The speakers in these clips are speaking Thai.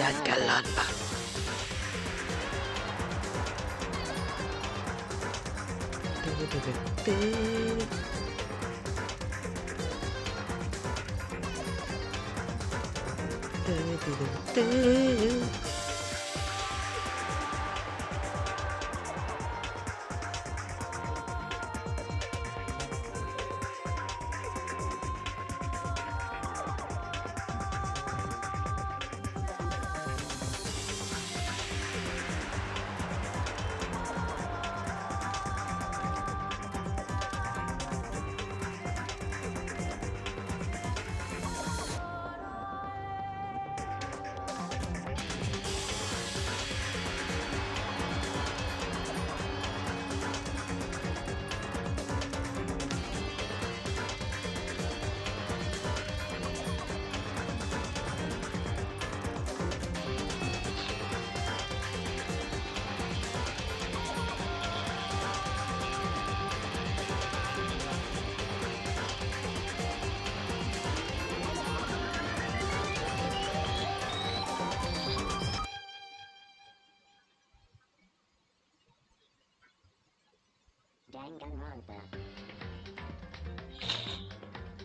จานกั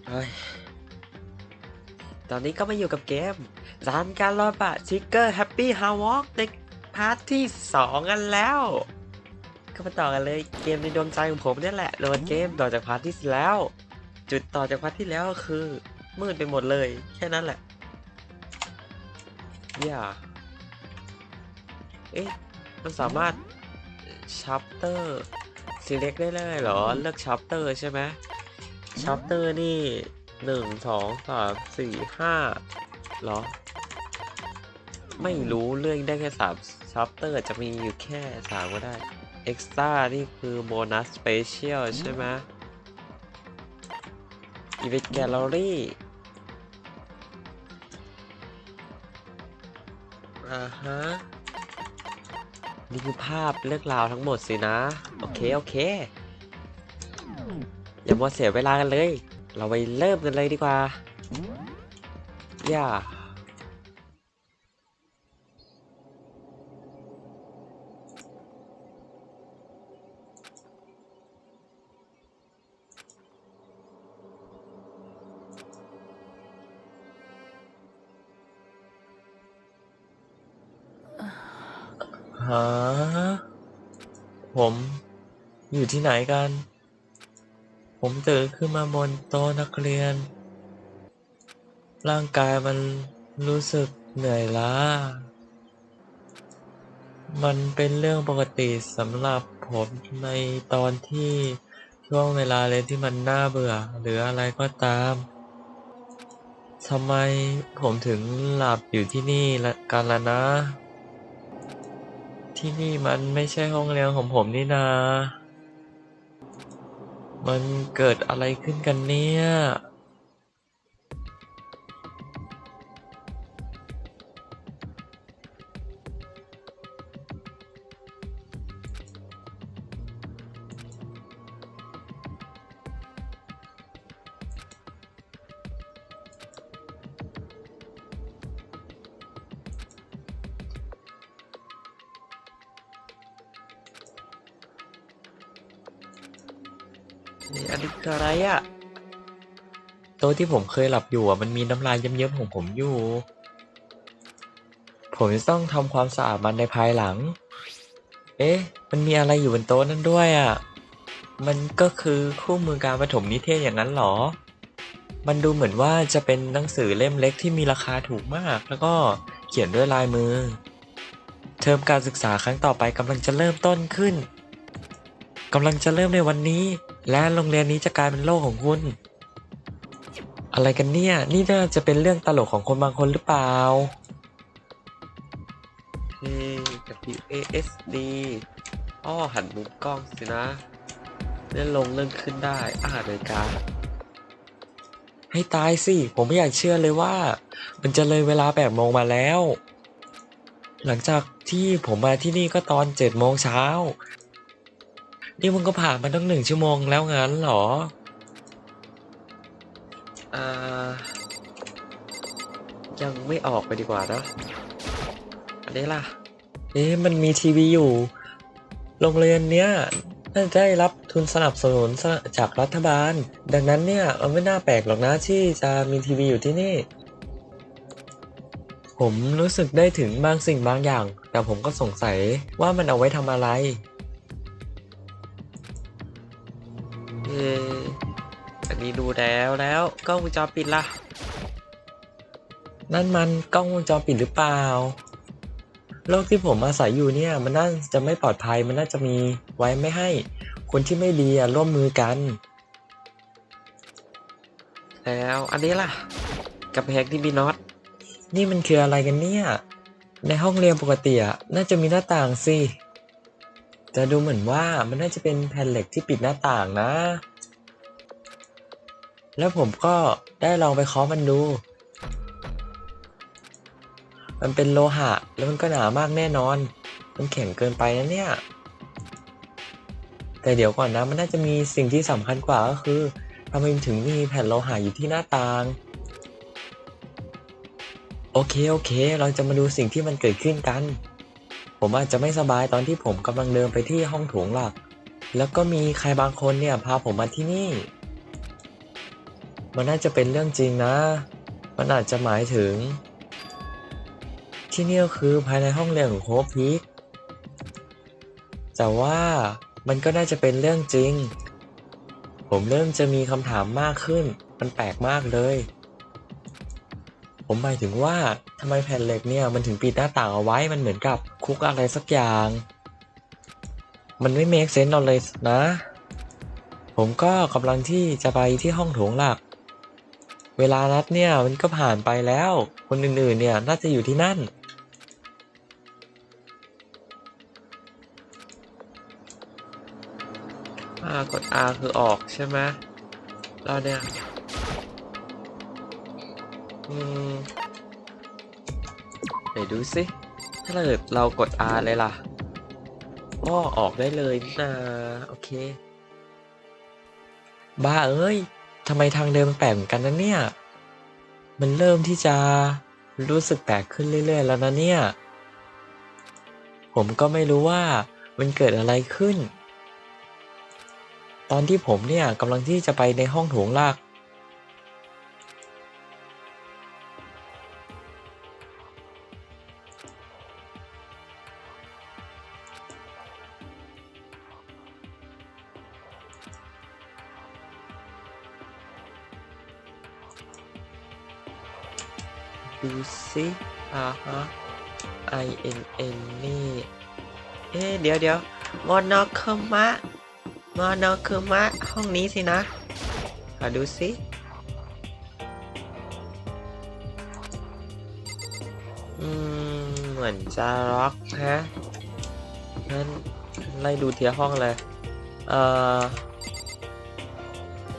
เฮ้ย ตอนนี้ก็มาอยู่กับเกมร้านการรอดบะชิกเกอร์แฮปปี้ฮาวอล์กในพาร์ทที่ 2 กันแล้ว ก็มาต่อกันเลยเกมในดวงใจของผมเนี่ยแหละโหลดเกมต่อจากพาร์ทที่แล้ว จุดต่อจากพาร์ทที่แล้วก็คือ มืดไปหมดเลย แค่นั้นแหละอย่าเอ๊ะ มันสามารถชัปเตอร์ select ได้เลยเหรอ เลือกชัปเตอร์ใช่ไหมชัปเตอร์นี่หนึ่งสองสามสี่ห้าเหรอ ไม่รู้เรื่องได้แค่สามชัปเตอร์จะมีอยู่แค่สามก็ได้เอ็กซ์ตร้านี่คือโบนัสสเปเชียลใช่ไหมอีเวนต์แกลเลอรี่อ่าฮะ นี่คือภาพเรื่องราวทั้งหมดสินะ โอเค โอเค อย่ามัวเสียเวลากันเลย เราไปเริ่มกันเลยดีกว่าอย่าฮะผมอยู่ที่ไหนกัน ผมตื่นขึ้นมาบนโต๊ะนักเรียน ร่างกายมันรู้สึกเหนื่อยล้า มันเป็นเรื่องปกติสำหรับผมในตอนที่ช่วงเวลาเลยนที่มันน่าเบื่อ หรืออะไรก็ตามทำไมผมถึงหลับอยู่ที่นี่ละกันล่ะนะ ที่นี่มันไม่ใช่ห้องเรียนของผมนี่นา มันเกิดอะไรขึ้นกันเนี่ย นี่อันนี้คืออะไรอะโต๊ะที่ผมเคยหลับอยู่อะมันมีน้ำลายเยิ้มๆของผมอยู่ ผมจะต้องทำความสะอาดมันในภายหลัง เอ๊ะ มันมีอะไรอยู่บนโต๊ะนั่นด้วยอะ มันก็คือคู่มือการประถมนิเทศอย่างนั้นเหรอ มันดูเหมือนว่าจะเป็นหนังสือเล่มเล็กที่มีราคาถูกมาก แล้วก็เขียนด้วยลายมือ เทอมการศึกษาครั้งต่อไปกำลังจะเริ่มต้นขึ้นกำลังจะเริ่มในวันนี้ และโรงเรียนนี้จะกลายเป็นโลกของคุณ อะไรกันเนี่ย นี่น่าจะเป็นเรื่องตลกของคนบางคนหรือเปล่า K W A S D อ้อหันมุมกล้องสินะเลื่อนลงเลื่อนขึ้นได้อ่านนาฬิกาให้ตายสิ ผมไม่อยากเชื่อเลยว่า มันจะเลยเวลาแปดโมงมาแล้ว หลังจากที่ผมมาที่นี่ก็ตอนเจ็ดโมงเช้า นี่มันก็ผ่านมาตั้งหนึ่งชั่วโมงแล้วงั้นเหรออ่ายังไม่ออกไปดีกว่านะอันนี้ล่ะ เอ๊ะมันมีทีวีอยู่ โรงเรียนเนี้ยน่าจะได้รับทุนสนับสนุนจากรัฐบาล ดังนั้นเนี่ยมันไม่น่าแปลกหรอกนะที่จะมีทีวีอยู่ที่นี่ ผมรู้สึกได้ถึงบางสิ่งบางอย่าง แต่ผมก็สงสัยว่ามันเอาไว้ทำอะไร อันนี้ดูแล้วแล้วกล้องวงจรปิดล่ะ นั่นมันกล้องวงจรปิดหรือเปล่า โลกที่ผมอาศัยอยู่เนี่ย มันน่าจะไม่ปลอดภัยมันน่าจะมีไว้ไม่ให้ คนที่ไม่ดีร่วมมือกัน แล้วอันนี้ล่ะ กับแพงที่มีน็อตนี่มันคืออะไรกันเนี่ย ในห้องเรียนปกติอะน่าจะมีหน้าต่างสิแต่ดูเหมือนว่ามันน่าจะเป็นแผ่นเหล็กที่ปิดหน้าต่างนะ แล้วผมก็ได้ลองไปเคาะมันดู มันเป็นโลหะ แล้วมันก็หนามากแน่นอน มันแข็งเกินไปนะเนี่ย แต่เดี๋ยวก่อนนะ มันน่าจะมีสิ่งที่สำคัญกว่าก็คือทำไมถึงมีแผ่นโลหะอยู่ที่หน้าต่าง โอเคโอเค เราจะมาดูสิ่งที่มันเกิดขึ้นกัน ผมอาจจะไม่สบายตอนที่ผมกำลังเดินไปที่ห้องโถงหลัก แล้วก็มีใครบางคนเนี่ยพาผมมาที่นี่ มันน่าจะเป็นเรื่องจริงนะ มันอาจจะหมายถึง ที่นี่ก็คือภายในห้องเรียนของโฮปพีคแต่ว่ามันก็น่าจะเป็นเรื่องจริง ผมเริ่มจะมีคำถามมากขึ้น มันแปลกมากเลย ผมหมายถึงว่าทำไมแผ่นเหล็กเนี่ยมันถึงปิดหน้าต่างเอาไว้ มันเหมือนกับคุกอะไรสักอย่าง มันไม่เมคเซนส์เราเลยนะ ผมก็กำลังที่จะไปที่ห้องโถงหลัก เวลานัดเนี่ยมันก็ผ่านไปแล้ว คนอื่นๆเนี่ยน่าจะอยู่ที่นั่น อ่ากด R คือออกใช่ไหมแล้วเนี่ย อืมไหนดูสิ ถ้าเกิดเรากด R เลยล่ะก็ออกได้เลยนะ โอเค บ้าเอ้ย ทำไมทางเดินมันแปลกเหมือนกันนะเนี่ย มันเริ่มที่จะรู้สึกแปลกขึ้นเรื่อย ๆ แล้วนะเนี่ย ผมก็ไม่รู้ว่ามันเกิดอะไรขึ้น ตอนที่ผมเนี่ยกำลังที่จะไปในห้องโถงลาก สิอ่าฮะ I N N นี่ เอ๊เดี๋ยวเดี๋ยวมอนอคมะมอนอคมะห้องนี้สินะขอดูสิอืม เหมือนจะล็อกฮะงั้นไล่ดูเทียห้องเลย เอ่อ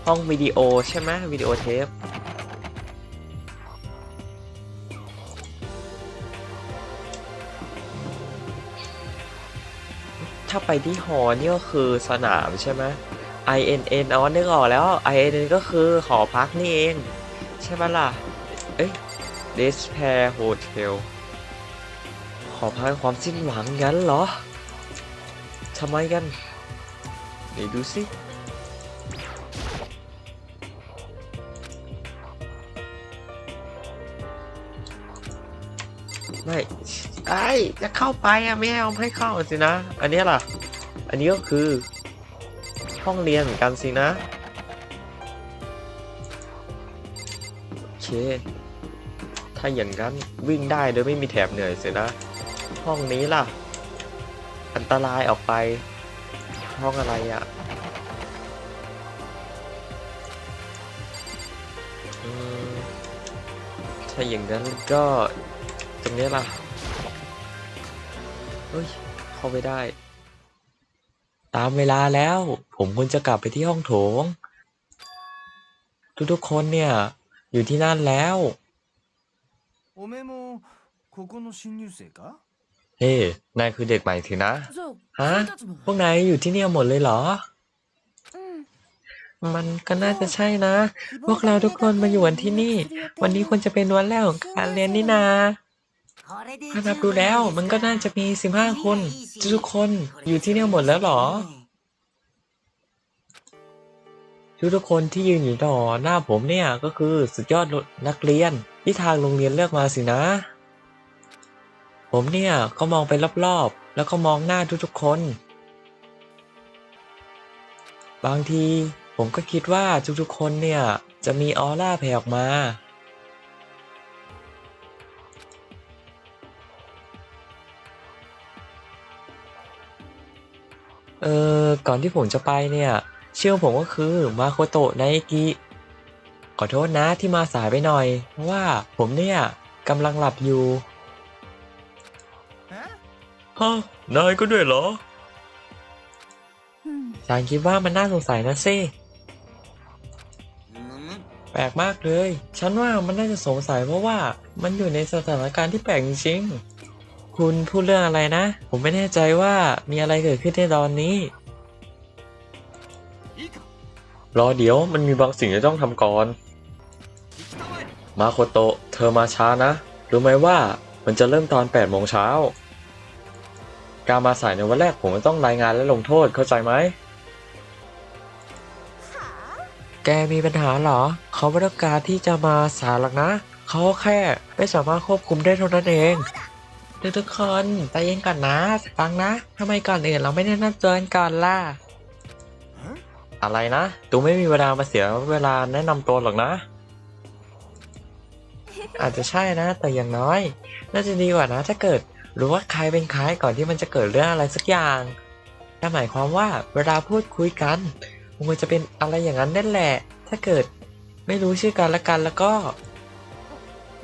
ห้องวิดีโอใช่ไหมวิดีโอเทป ถ้าไปที่หอนี่ก็คือสนามใช่ไหม I N N อ๋อนึกออกแล้ว I N N ก็คือหอพักนี่เอง ใช่ไหมล่ะ เอ้ย Despair Hotel หอพักความสิ้นหวังงั้นเหรอทำไมกันไหนดูสิ จะเข้าไปอะไม่ให้เอาให้เข้าสินะ อันนี้ล่ะ อันนี้ก็คือ ห้องเรียนเหมือนกันสินะ โอเค ถ้าอย่างนั้นวิ่งได้โดยไม่มีแถบเหนื่อยสินะ ห้องนี้ล่ะ อันตรายออกไป ห้องอะไรอะถ้าอย่างนั้นก็ตรงนี้ล่ะ ฮ้ย เข้าไม่ได้ ตามเวลาแล้ว ผมควรจะกลับไปที่ห้องโถง ทุกๆคนเนี่ย อยู่ที่นั่นแล้ว おめえもここの新入生か เฮ้นายคือเด็กใหม่สินะ そう ฮะ 君たちも พวกนายอยู่ที่เนี่ยหมดเลยเหรอ うん มันก็น่าจะใช่นะ พวกเราทุกคนมาอยู่กันที่นี่ วันนี้ควรจะเป็นวันแรกของการเรียนนี่นา ถ้านับดูแล้วมันก็น่าจะมี15คนทุกคนอยู่ที่เนี่ยหมดแล้วหรอทุกคนที่ยืนอยู่ต่อหน้าผมเนี่ยก็คือสุดยอดนักเรียนที่ทางโรงเรียนเลือกมาสินะ ผมเนี่ยก็มองไปรอบๆ แล้วก็มองหน้าทุกๆคน บางทีผมก็คิดว่าทุกๆคนเนี่ยจะมีออร่าแผ่ออกมา เออก่อนที่ผมจะไปเนี่ยเชื่อผมก็คือมาโคโตะไนกิขอโทษนะที่มาสายไปหน่อย เพราะว่าผมเนี่ยกำลังหลับอยู่えฮะนายก็ด้วยเหรอ ฉันคิดว่ามันน่าสงสัยนะสิแปลกมากเลย ฉันว่ามันน่าจะสงสัยเพราะว่ามันอยู่ในสถานการณ์ที่แปลกจริงๆ คุณพูดเรื่องอะไรนะ ผมไม่แน่ใจว่ามีอะไรเกิดขึ้นในตอนนี้ รอเดี๋ยวมันมีบางสิ่งที่ต้องทำก่อน มาโคโตะเธอมาช้านะ รู้ไหมว่ามันจะเริ่มตอน8โมงเช้า การมาสายในวันแรกผมต้องรายงานและลงโทษเข้าใจไหม แกมีปัญหาเหรอ เขาไม่ต้องการที่จะมาสายหรอกนะ เขาแค่ไม่สามารถควบคุมได้เท่านั้นเอง ทุกทุกๆคนใจเย็นก่อนนะ ฟังนะทำไมก่อนอื่นเราไม่ได้นัดเจอกันก่อนล่ะ อะไรนะตูไม่มีเวลามาเสียเวลาแนะนำตัวหรอกนะ อาจจะใช่นะ แต่อย่างน้อย น่าจะดีกว่านะ ถ้าเกิดรู้ว่าใครเป็นใครก่อนที่มันจะเกิดเรื่องอะไรสักอย่างนั่นหมายความว่าเวลาพูดคุยกันมันจะเป็นอะไรอย่างนั้นนั่นแหละ ถ้าเกิดไม่รู้ชื่อกันละกันแล้วก็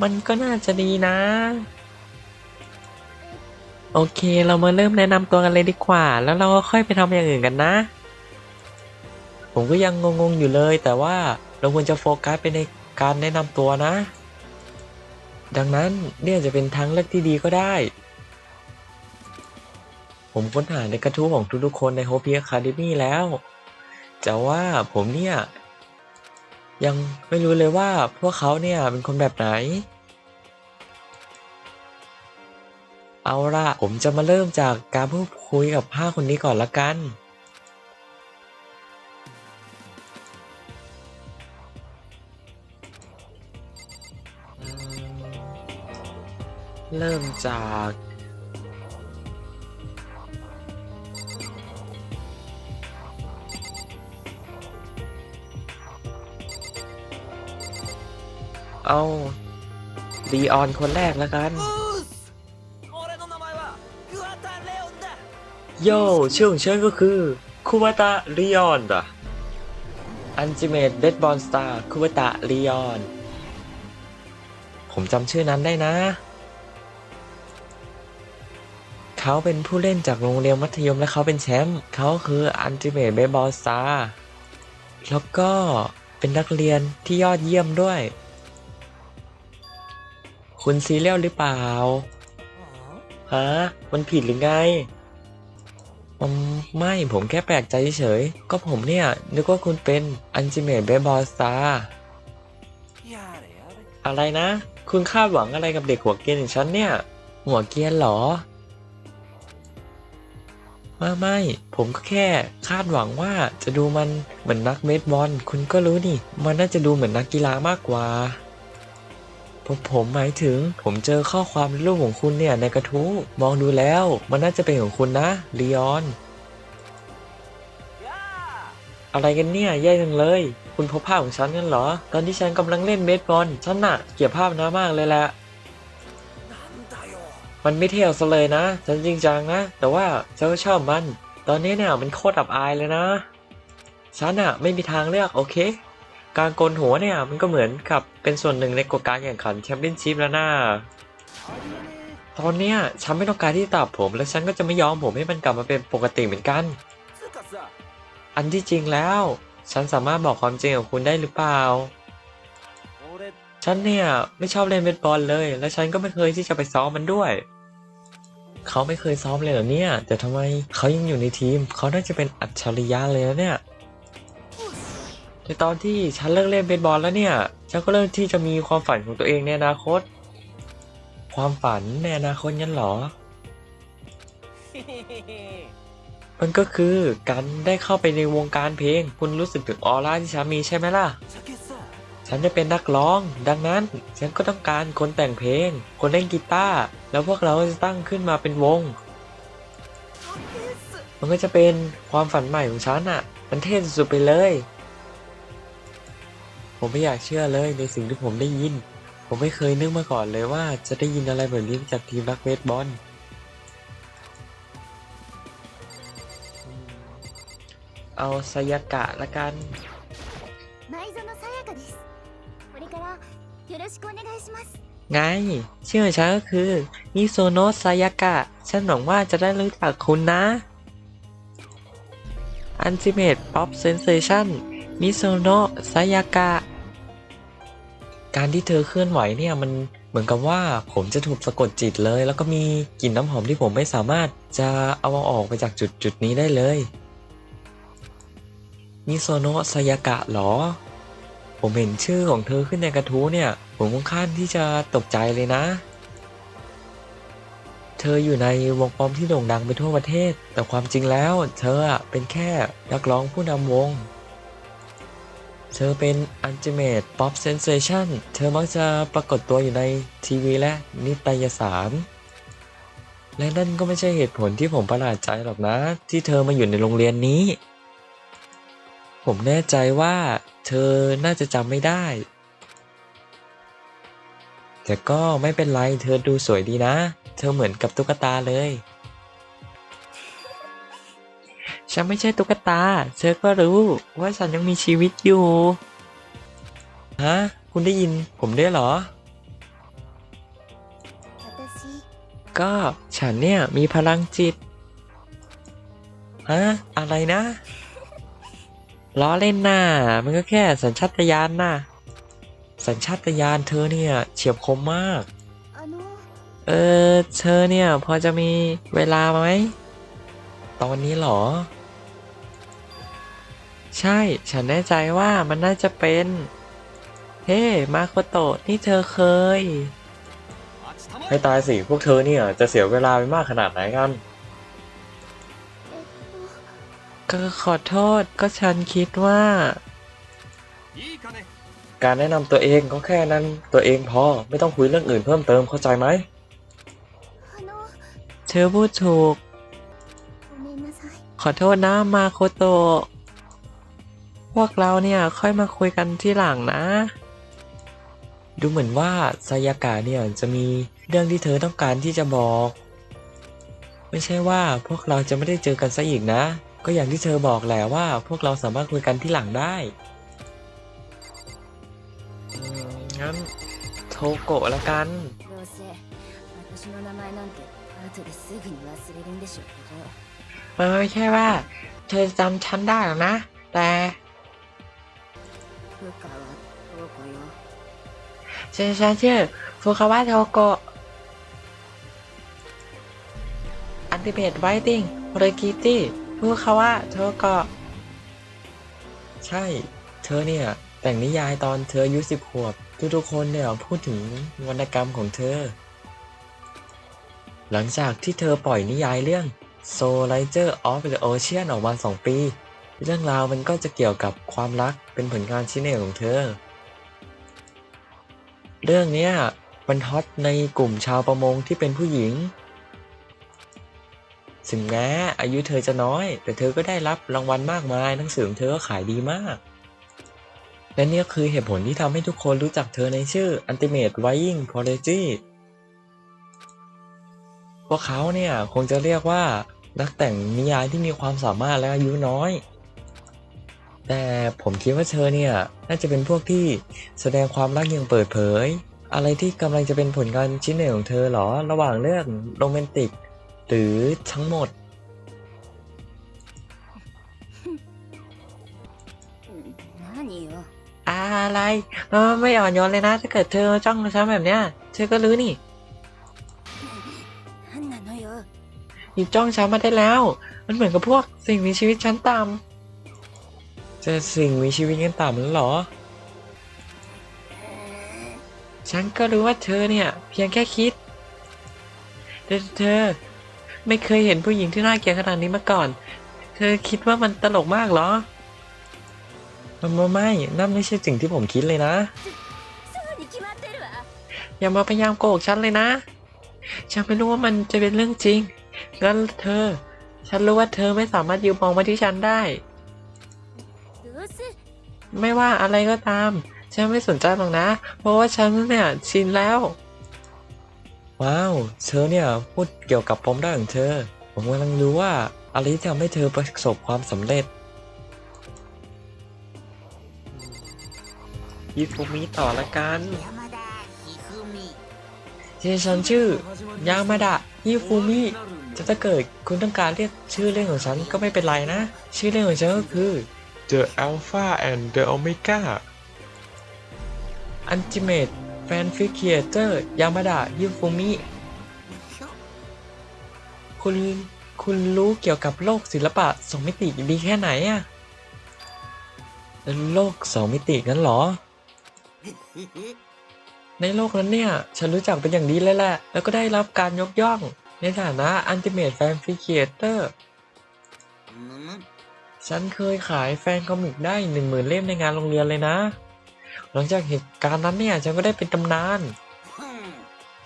มันก็น่าจะดีนะ โอเค เรามาเริ่มแนะนำตัวกันเลยดีกว่า แล้วเราก็ค่อยไปทำอย่างอื่นกันนะ ผมก็ยังงงๆอยู่เลย แต่ว่าเราควรจะโฟกัสไปในการแนะนำตัวนะ ดังนั้นเนี่ยจะเป็นทางเลือกที่ดีก็ได้ ผมค้นหาในกระทู้ของทุกๆคนใน Hope Academy แล้วแต่ว่าผมเนี่ย ยังไม่รู้เลยว่าพวกเขาเนี่ยเป็นคนแบบไหน เอาล่ะ ผมจะมาเริ่มจากการพูดคุยกับห้าคนนี้ก่อนละกัน เริ่มจาก เอาดีออนคนแรกแล้วกัน โย่ชื่อของฉันก็คือคูวาตะลีออนอะอันจิเมตเบสบอลสตาร์คูวาตะลีออน ผมจำชื่อนั้นได้นะ เขาเป็นผู้เล่นจากโรงเรียนมัธยมและเขาเป็นแชมป์เขาคืออันจิเมตเบสบอลสตาร์แล้วก็เป็นนักเรียนที่ยอดเยี่ยมด้วย คุณซีเรียลหรือเปล่าฮะมันผิดหรือไง ผมไม่ผมแค่แปลกใจเฉย ก็ผมเนี่ย นึกว่าคุณเป็นอันจิเมตเบบอลสตาอะไรนะ คุณคาดหวังอะไรกับเด็กหัวเกียนอย่างฉันเนี่ย หัวเกียนเหรอมาไม่ ผมก็แค่คาดหวังว่าจะดูมันเหมือนนักเบสบอล คุณก็รู้นี่ มันน่าจะดูเหมือนนักกีฬามากกว่า ผมผมหมายถึง ผมเจอข้อความรูปของคุณเนี่ยในกระทู้มองดูแล้ว มันน่าจะเป็นของคุณนะลีออน อะไรกันเนี่ยแย่จังเลย คุณพบภาพของฉันกันเหรอ ตอนที่ฉันกำลังเล่นเมสบอลฉันน่ะเกลียดภาพน้ามากเลยแหละมันไม่เที่ยวซะเลยนะฉันจริงจังนะ แต่ว่าฉันก็ชอบมัน ตอนนี้เนี่ยมันโคตรอับอายเลยนะฉันอะไม่มีทางเลือกโอเค การโกนหัวเนี่ยมันก็เหมือนกับเป็นส่วนหนึ่งในกฎการแข่งขันแชมเปี้ยนชิพแล้วนะตอนเนี้ยฉันไม่ต้องการที่ตัดผม และฉันก็จะไม่ยอมผมให้มันกลับมาเป็นปกติเหมือนกัน อันที่จริงแล้ว ฉันสามารถบอกความจริงกับคุณได้หรือเปล่า ฉันเนี่ยไม่ชอบเล่นเบสบอลเลย และฉันก็ไม่เคยที่จะไปซ้อมมันด้วย เขาไม่เคยซ้อมเลยเหรอเนี่ย แต่ทำไมเขายังอยู่ในทีม เขาน่าจะเป็นอัจฉริยะเลยนะเนี่ย ในตอนที่ฉันเลิกเล่นเบสบอลแล้วเนี่ย ฉันก็เริ่มที่จะมีความฝันของตัวเองในอนาคต ความฝันในอนาคตงั้นเหรอ มันก็คือการได้เข้าไปในวงการเพลง คุณรู้สึกถึงออร่าที่ฉันมีใช่ไหมล่ะ ฉันจะเป็นนักร้อง ดังนั้น ฉันก็ต้องการคนแต่งเพลง คนเล่นกีตาร์ แล้วพวกเราจะตั้งขึ้นมาเป็นวง มันก็จะเป็นความฝันใหม่ของฉันอะมันเท่สุดๆไปเลย ผมไม่อยากเชื่อเลยในสิ่งที่ผมได้ยิน ผมไม่เคยนึกมาก่อนเลยว่าจะได้ยินอะไรแบบนี้จากทีมรักเบสบอลเอาสซยากะละกันไงเชื่อฉันก็คือมิโซโนะสซยากะ ฉันหวังว่าจะได้รู้จักคุณนะอัน i ิเมตป๊อปเซนเซชั o n มิโซโนะสซยากะ การที่เธอเคลื่อนไหวเนี่ยมันเหมือนกับว่าผมจะถูกสะกดจิตเลย แล้วก็มีกลิ่นน้ำหอมที่ผมไม่สามารถจะเอาออกไปจากจุดจุดนี้ได้เลยมิโซโนะซายากะเหรอ ผมเห็นชื่อของเธอขึ้นในกระทู้เนี่ย ผมค่อนข้างที่จะตกใจเลยนะ เธออยู่ในวงปอมที่โด่งดังไปทั่วประเทศ แต่ความจริงแล้ว เธอเป็นแค่นักร้องผู้นำวง เธอเป็น Ultimate Pop Sensation เธอมักจะปรากฏตัวอยู่ในทีวีและนิตยสาร และนั่นก็ไม่ใช่เหตุผลที่ผมประหลาดใจหรอกนะ ที่เธอมาอยู่ในโรงเรียนนี้ ผมแน่ใจว่าเธอน่าจะจำไม่ได้ แต่ก็ไม่เป็นไร เธอดูสวยดีนะ เธอเหมือนกับตุ๊กตาเลย ฉันไม่ใช่ตุ๊กตา เธอก็รู้ว่าฉันยังมีชีวิตอยู่ ฮะ คุณได้ยินผมได้เหรอ ก็ฉันเนี่ยมีพลังจิต ฮะ อะไรนะ ล้อเล่นน่ะ มันก็แค่สัญชาตญาณน่ะ สัญชาตญาณเธอเนี่ยเฉียบคมมาก เออ เธอเนี่ยพอจะมีเวลาไหม ตอนนี้หรอ ใช่ ฉันแน่ใจว่ามันน่าจะเป็น เฮ้ มาโคโตะนี่เธอเคย ให้ตายสิ พวกเธอเนี่ยจะเสียเวลาไปมากขนาดไหนกัน ก็ขอโทษก็ฉันคิดว่า การแนะนำตัวเองก็แค่นั้นตัวเองพอไม่ต้องคุยเรื่องอื่นเพิ่มเติมเข้าใจไหม เธอพูดถูก ขอโทษนะมาโคโตะ พวกเราเนี่ยค่อยมาคุยกันที่หลังนะ ดูเหมือนว่าซายากะเนี่ยจะมีเรื่องที่เธอต้องการที่จะบอก ไม่ใช่ว่าพวกเราจะไม่ได้เจอกันซะอีกนะ ก็อย่างที่เธอบอกแหละว่า พวกเราสามารถคุยกันที่หลังได้อืมงั้นโทโกะละกัน どうせ私の名前なんて後ですぐに忘れるんでしょうけど มันไม่ใช่ว่า เธอจำฉันได้หรอกนะ แต่ ฉันฉันชื่อฟูคาวะโทโกะอันติเ e ตไวติ้งโรกิตี้ฟูคาวะโทโกะใช่ เธอเนี่ย แต่งนิยายตอนเธออายุสิบขวบ ทุกๆคนเนี่ยพูดถึงวรรณกรรมของเธอ หลังจากที่เธอปล่อยนิยายเรื่อง Soldier of the Ocean ออกมา2ปี เรื่องราวมันก็จะเกี่ยวกับความรักเป็นผลงานชิ้นเอกของเธอ เรื่องเนี้ยมันฮอตในกลุ่มชาวประมงที่เป็นผู้หญิง ถึงแม้อายุเธอจะน้อย แต่เธอก็ได้รับรางวัลมากมายหนังสือของเธอก็ขายดีมาก และนี่ก็คือเหตุผลที่ทำให้ทุกคนรู้จักเธอในชื่อ Ultimate Flying Prodigy พวกเขาเนี่ยคงจะเรียกว่านักแต่งนิยายที่มีความสามารถและอายุน้อย แต่ผมคิดว่าเธอเนี่ย น่าจะเป็นพวกที่แสดงความรักอย่างเปิดเผย อะไรที่กำลังจะเป็นผลงานชิ้นหนึ่งของเธอเหรอ ระหว่างเรื่องโรแมนติก หรือทั้งหมด うん何よ อะไรเออไม่อ่อนโยนเลยนะ ถ้าเกิดเธอจ้องฉันแบบเนี้ย เธอก็รู้นี่ 何なのよ หยิบจ้องฉันมาได้แล้ว มันเหมือนกับพวกสิ่งมีชีวิตชั้นต่ำ จะสิ่งมีชีวิตกันต่ำแล้หรอ ฉันก็รู้ว่าเธอเนี่ย เพียงแค่คิด แต่เธอ ไม่เคยเห็นผู้หญิงที่น่าเกลียดขนาดนี้มาก่อน เธอคิดว่ามันตลกมากเหรอมันไม่ นั่นไม่ใช่สิ่งที่ผมคิดเลยนะ อย่ามาพยายามโกหกฉันเลยนะ ฉันไม่รู้ว่ามันจะเป็นเรื่องจริง งั้นเธอ ฉันรู้ว่าเธอไม่สามารถยืมมองมาที่ฉันได้ ไม่ว่าอะไรก็ตาม ฉันไม่สนใจหรอกนะ เพราะว่าฉันเนี่ยชินแล้ว ว้าว เธอเนี่ยพูดเกี่ยวกับผมได้อยของเธอ ผมกำลังรู้ว่าอะไรที่ทำให้เธอประสบความสำเร็จยิฟุมิต่อละกันชื่อฉันชื่อยามาดะยิฟูมิจะถ้าเกิดคุณต้องการเรียกชื่อเล่นของฉันก็ไม่เป็นไรนะ ชื่อเล่นของฉันก็คือ The Alpha and the Omega Ultimate Fan Creator ยามาดะยิฟูมิคุณคุณรู้เกี่ยวกับโลกศิลปะสองมิติดีแค่ไหนอะโลกสองมิติงั้นเหรอ ในโลกนั้นเนี่ย ฉันรู้จักเป็นอย่างดีเลยแหละ แล้วก็ได้รับการยกย่อง ในฐานะ Ultimate Fan Creator ฉันเคยขายแฟนคอมิกได้หนึ่งหมื่นเล่มในงานโรงเรียนเลยนะ หลังจากเหตุการณ์นั้นเนี่ยฉันก็ได้เป็นตำนาน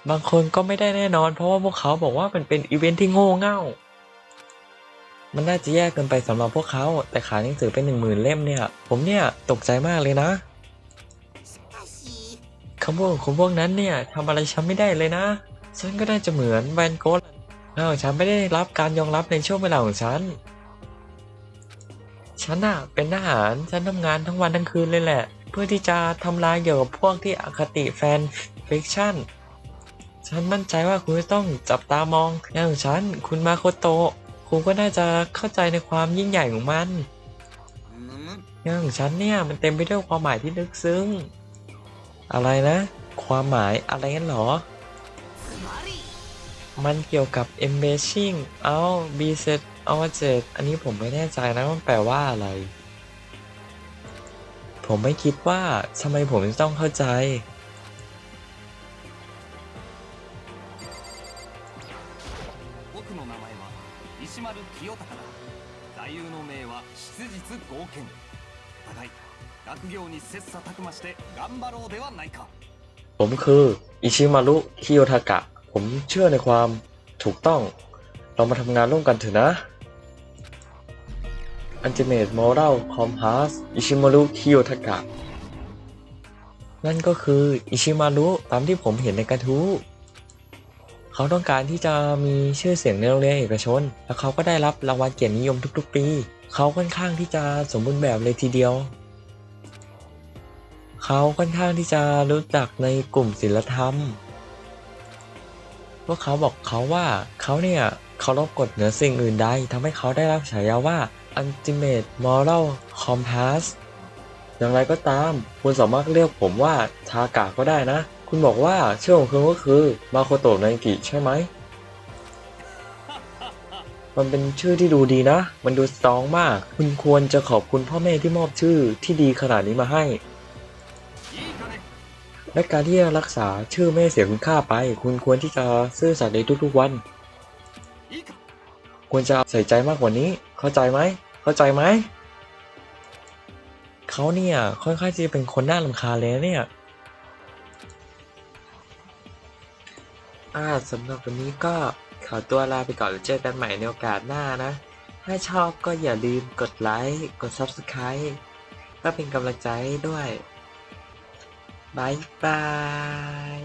บางคนก็ไม่ได้แน่นอน เพราะว่าพวกเขาบอกว่ามันเป็นอีเวนท์ที่โง่เง่า มันน่าจะแย่เกินไปสำหรับพวกเขา แต่ขายหนังสือเป็นหนึ่งหมื่นเล่มเนี่ย ผมเนี่ยตกใจมากเลยนะคำพูดของคพวกนั้นเนี่ยทำอะไรฉันไม่ได้เลยนะ ฉันก็น่าจะเหมือนแวนโกลฉันไม่ได้รับการยอมรับในช่วงเวลาของฉัน ฉันอะเป็นทหาร ฉันทำงานทั้งวันทั้งคืนเลยแหละ เพื่อที่จะทำลายเกี่ยวกับพวกที่อคติแฟนฟิกชั่น ฉันมั่นใจว่าคุณจะต้องจับตามองงานของฉัน คุณมาโคโตะ คุณก็น่าจะเข้าใจในความยิ่งใหญ่ของมันงานของฉันเนี่ยมันเต็มไปด้วยความหมายที่ลึกซึ้ง อะไรนะ ความหมายอะไรงั้นหรอ มันเกี่ยวกับ embracing our be set เอาเจ็ดอันนี้ผมไม่แน่ใจนะมันแปลว่าอะไร ผมไม่คิดว่าทำไมผมจะต้องเข้าใจ 僕の名前は石丸清隆だ座右の銘は質実剛健互い学業に切磋琢磨して頑張ろうではないか ผมคืออิชิมารุคิโยทากะ ผมเชื่อในความถูกต้อง เรามาทำงานร่วมกันเถอะนะ Ultimate Moral Compass อิชิมารุคิโยทากะ นั่นก็คืออิชิมารุตามที่ผมเห็นในกระทู้เขาต้องการที่จะมีชื่อเสียงในโรงเรียนเอกชน และเขาก็ได้รับรางวัลเกียรตินิยมทุก ๆ ปี เขาค่อนข้างที่จะสมบูรณ์แบบเลยทีเดียว เขาค่อนข้างที่จะรู้จักในกลุ่มศิลธรรมพวกเขาบอกเขาว่าเขาเนี่ยเคารพกฎเหนือสิ่งอื่นใดทำให้เขาได้รับฉายาว่า Ultimate Moral Compass อย่างไรก็ตาม คุณสามารถเรียกผมว่าทากะก็ได้นะ คุณบอกว่าชื่อของคุณก็คือมาโคโตะนันกิใช่ไหม มันเป็นชื่อที่ดูดีนะ มันดูสตองมาก คุณควรจะขอบคุณพ่อแม่ที่มอบชื่อที่ดีขนาดนี้มาให้ และการที่จะรักษาชื่อแม่เสียคุณค่าไป คุณควรที่จะซื่อสัตย์ในทุกๆวัน ควรจะใส่ใจมากกว่านี้ เข้าใจไหม เข้าใจไหมเขาเนี่ยค่อนข้างจะเป็นคนน่ารำคาญเลยเนี่ยอ่าสำหรับวันนี้ก็ขอตัวลาไปก่อนแล้วเจอกันใหม่ในโอกาสหน้านะ ถ้าชอบก็อย่าลืมกดไลค์ กด Subscribe เพื่อเป็นกำลังใจด้วยบายบาย